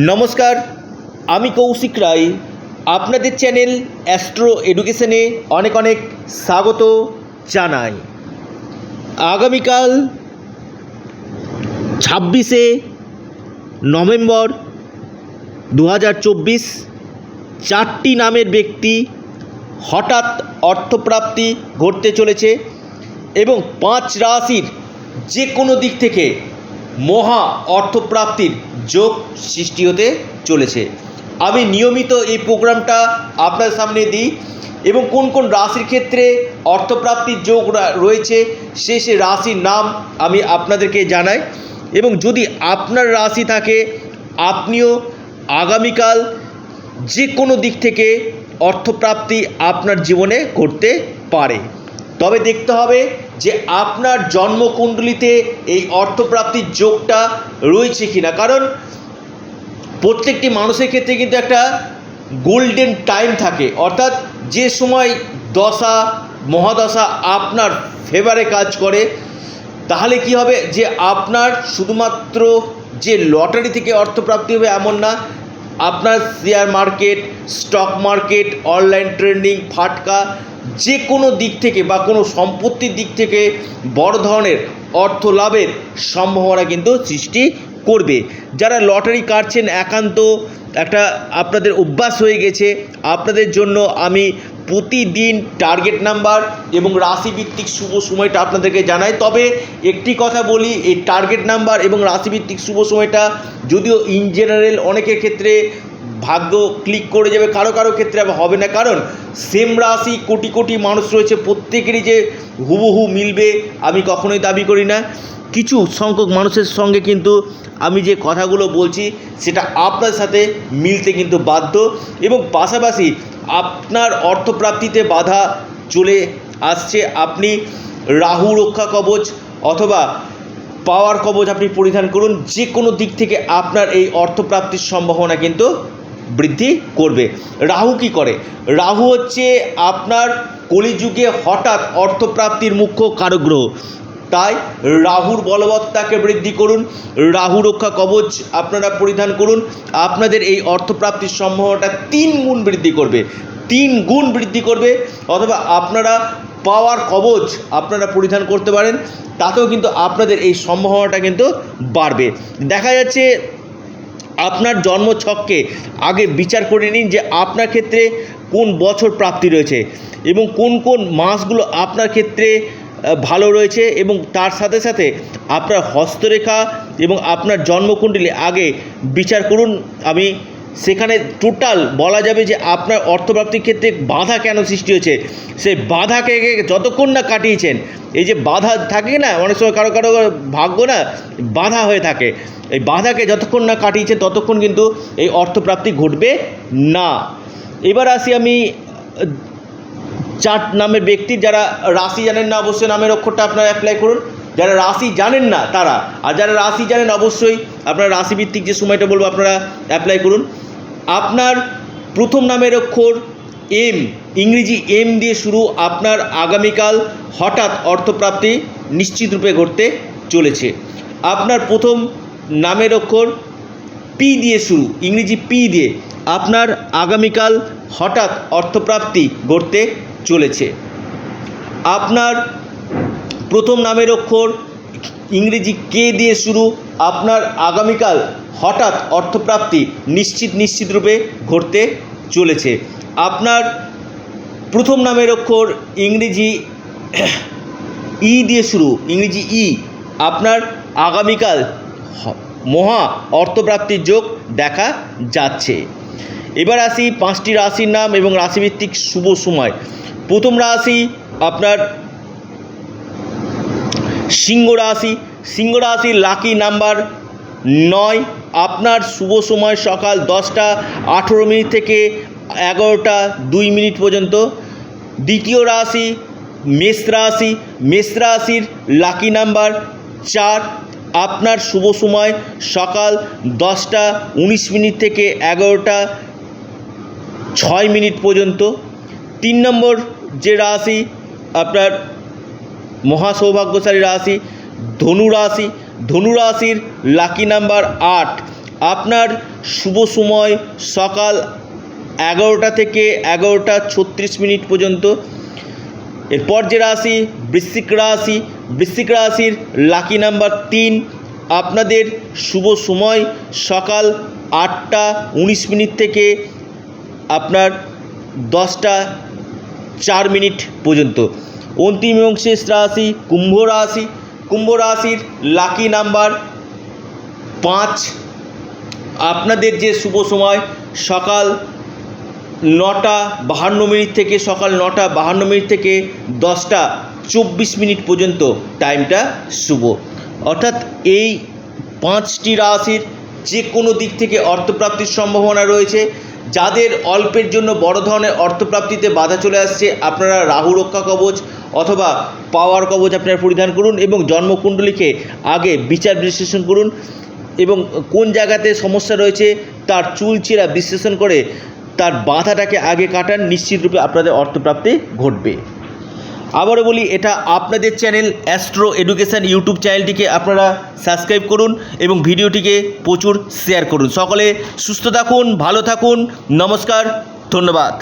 নমস্কার, আমি কৌশিক রায়। আপনাদের চ্যানেল অ্যাস্ট্রো এডুকেশনে অনেক অনেক স্বাগত জানাই। আগামীকাল ছাব্বিশে নভেম্বর দু চারটি নামের ব্যক্তি হঠাৎ অর্থপ্রাপ্তি ঘটতে চলেছে এবং পাঁচ রাশির যে কোনো দিক থেকে মহা অর্থপ্রাপ্তির যোগ সৃষ্টি হতে চলেছে। আমি নিয়মিত এই প্রোগ্রামটা আপনার সামনে দিই এবং কোন কোন রাশির ক্ষেত্রে অর্থপ্রাপ্তির যোগ রয়েছে সে সে রাশির নাম আমি আপনাদেরকে জানাই এবং যদি আপনার রাশি থাকে, আপনিও আগামীকাল যে কোনো দিক থেকে অর্থপ্রাপ্তি আপনার জীবনে ঘটতে পারে। তবে দেখতে হবে যে আপনার জন্মকুণ্ডলিতে এই অর্থপ্রাপ্তির যোগটা রয়েছে কিনা। কারণ প্রত্যেকটি মানুষের ক্ষেত্রে কিন্তু একটা গোল্ডেন টাইম থাকে। অর্থাৎ যে সময় দশা, মহাদশা আপনার ফেভারে কাজ করে, তাহলে কি হবে যে আপনার শুধুমাত্র যে লটারি থেকে অর্থপ্রাপ্তি হবে এমন না, আপনার share market stock market online trending ফাটকা যে কোনো দিক থেকে বা কোনো সম্পত্তির দিক থেকে বড় ধরনের অর্থ লাভের সম্ভাবনা কিন্তু সৃষ্টি করবে। যারা লটারি কাটছেন একান্ত, একটা আপনাদের অভ্যাস হয়ে গেছে। আপনাদের জন্য আমি প্রতিদিন টার্গেট নাম্বার এবং রাশিভিত্তিক শুভ সময়টা আপনাদেরকে জানাই। তবে একটি কথা বলি, এই টার্গেট নাম্বার এবং রাশিভিত্তিক শুভ সময়টা যদিও ইন জেনারেল অনেকের ক্ষেত্রে ভাগ্য ক্লিক করে যাবে কারও কারও ক্ষেত্রে, আবার হবে না। কারণ সেম রাশি কোটি কোটি মানুষ রয়েছে, প্রত্যেকেরই যে হুবহু মিলবে আমি কখনোই দাবি করি না। কিছু সংখ্যক মানুষের সঙ্গে কিন্তু আমি যে কথাগুলো বলছি, সেটা আপনার সাথে মিলতে কিন্তু বাধ্য। এবং পাশাপাশি আপনার অর্থপ্রাপ্তিতে বাধা চলে আসছে। আপনি রাহু রক্ষা কবচ অথবা পাওয়ার কবচ আপনি পরিধান করুন। যে কোনো দিক থেকে আপনার এই অর্থপ্রাপ্তির সম্ভাবনা কিন্তু বৃদ্ধি করবে। রাহু কি করে? রাহু হচ্ছে আপনার কলিযুগে হঠাৎ অর্থপ্রাপ্তির মুখ্য কারগ্রহ। তাই রাহুর বলবত্তাকে বৃদ্ধি করুন। রাহু রক্ষা কবচ আপনারা পরিধান করুন। আপনাদের এই অর্থপ্রাপ্তির সম্ভাবনাটা তিন গুণ বৃদ্ধি করবে। তিন গুণ বৃদ্ধি করবে। অথবা আপনারা পাওয়ার কবচ আপনারা পরিধান করতে পারেন। তাতেও কিন্তু আপনাদের এই সম্ভাবনাটা কিন্তু বাড়বে। দেখা যাচ্ছে আপনার জন্মছককে আগে বিচার করে নিন যে আপনার ক্ষেত্রে কোন বছর প্রাপ্তি রয়েছে এবং কোন কোন মাসগুলো আপনার ক্ষেত্রে ভালো রয়েছে এবং তার সাথে সাথে আপনার হস্তরেখা এবং আপনার জন্মকুণ্ডলী আগে বিচার করুন। আমি সেখানে টোটাল বলা যাবে যে আপনার অর্থপ্রাপ্তির ক্ষেত্রে বাধা কেন সৃষ্টি হয়েছে? সেই বাধাকে যতক্ষণ না কাটিয়েছেন, এই যে বাধা থাকে না, অনেক সময় কারও কারও ভাগ্য না বাধা হয়ে থাকে। এই বাধাকে যতক্ষণ না কাটিয়েছেন, ততক্ষণ কিন্তু এই অর্থপ্রাপ্তি ঘটবে না। এবার আসি আমি, চার নামের ব্যক্তি যারা রাশি জানেন না, অবশ্যই নামের অক্ষরটা আপনারা অ্যাপ্লাই করুন। যারা রাশি জানেন না তারা, আর যারা রাশি জানেন অবশ্যই আপনারা রাশিভিত্তিক যে সময়টা বলব আপনারা অ্যাপ্লাই করুন। আপনার প্রথম নামের অক্ষর এম ইংরেজি এম দিয়ে শুরু আপনার আগামীকাল হঠাৎ অর্থপ্রাপ্তি নিশ্চিতরূপে ঘটতে চলেছে। আপনার প্রথম নামের অক্ষর পি দিয়ে শুরু, ইংরেজি পি দিয়ে আপনার আগামীকাল হঠাৎ অর্থপ্রাপ্তি ঘটতে চলেছে। আপনার প্রথম নামের অক্ষর ইংরেজি কে দিয়ে শুরু? আপনার আগামীকাল হঠাৎ অর্থপ্রাপ্তি নিশ্চিত নিশ্চিত রূপে ঘটতে চলেছে। আপনার প্রথম নামের অক্ষর ইংরেজি ই দিয়ে শুরু, ইংরেজি ই। আপনার আগামীকাল মহা অর্থপ্রাপ্তির যোগ দেখা যাচ্ছে। এবার আসি পাঁচটি রাশির নাম এবং রাশিভিত্তিক শুভ সময়। প্রথম রাশি আপনার সিংহ রাশি সিংহ রাশির লাকি নাম্বার নয়। আপনার শুভ সময় সকাল দশটা আঠেরো মিনিট থেকে এগারোটা দুই মিনিট পর্যন্ত। দ্বিতীয় রাশি মেষ রাশি, মেষ রাশির লাকি নাম্বার চার। আপনার শুভ সময় সকাল দশটা উনিশ মিনিট থেকে এগারোটা ছয় মিনিট পর্যন্ত। তিন নম্বর যে রাশি, আপনার মহা সৌভাগ্যশালী রাশি, ধনু রাশি, ধনু রাশির লাকি নাম্বার আট। আপনার শুভ সময় সকাল এগারোটা থেকে এগারোটা ছত্রিশ মিনিট পর্যন্ত। এরপর যে রাশি, বৃশ্চিক রাশি, বৃশ্চিক রাশির লাকি নাম্বার তিন। আপনাদের শুভ সময় সকাল আটটা উনিশ মিনিট থেকে আপনার দশটা চার মিনিট পর্যন্ত। অন্তিম এবং শেষ রাশি কুম্ভ রাশি। কুম্ভ রাশির লাকি নাম্বার পাঁচ। আপনাদের যে শুভ সময়, সকাল নটা বাহান্ন মিনিট থেকে সকাল নটা বাহান্ন মিনিট থেকে দশটা চব্বিশ মিনিট পর্যন্ত টাইমটা শুভ। অর্থাৎ এই পাঁচটি রাশির যে কোনো দিক থেকে অর্থপ্রাপ্তির সম্ভাবনা রয়েছে। যাদের অল্পের জন্য বড় ধরনের অর্থপ্রাপ্তিতে বাধা চলে আসছে, আপনারা রাহু রক্ষা কবচ অথবা পাওয়ার কবচ আপনারা পরিধান করুন এবং জন্মকুণ্ডলীকে আগে বিচার বিশ্লেষণ করুন এবং কোন জায়গাতে সমস্যা রয়েছে তার চুলচেরা বিশ্লেষণ করে তার বাধাটাকে আগে কাটান, নিশ্চিতরূপে আপনাদের অর্থপ্রাপ্তি ঘটবে। আবারও বলি, এটা আপনাদের চ্যানেল অ্যাস্ট্রো এডুকেশান ইউটিউব চ্যানেলটিকে আপনারা সাবস্ক্রাইব করুন এবং ভিডিওটিকে প্রচুর শেয়ার করুন। সকলে সুস্থ থাকুন, ভালো থাকুন, নমস্কার, ধন্যবাদ।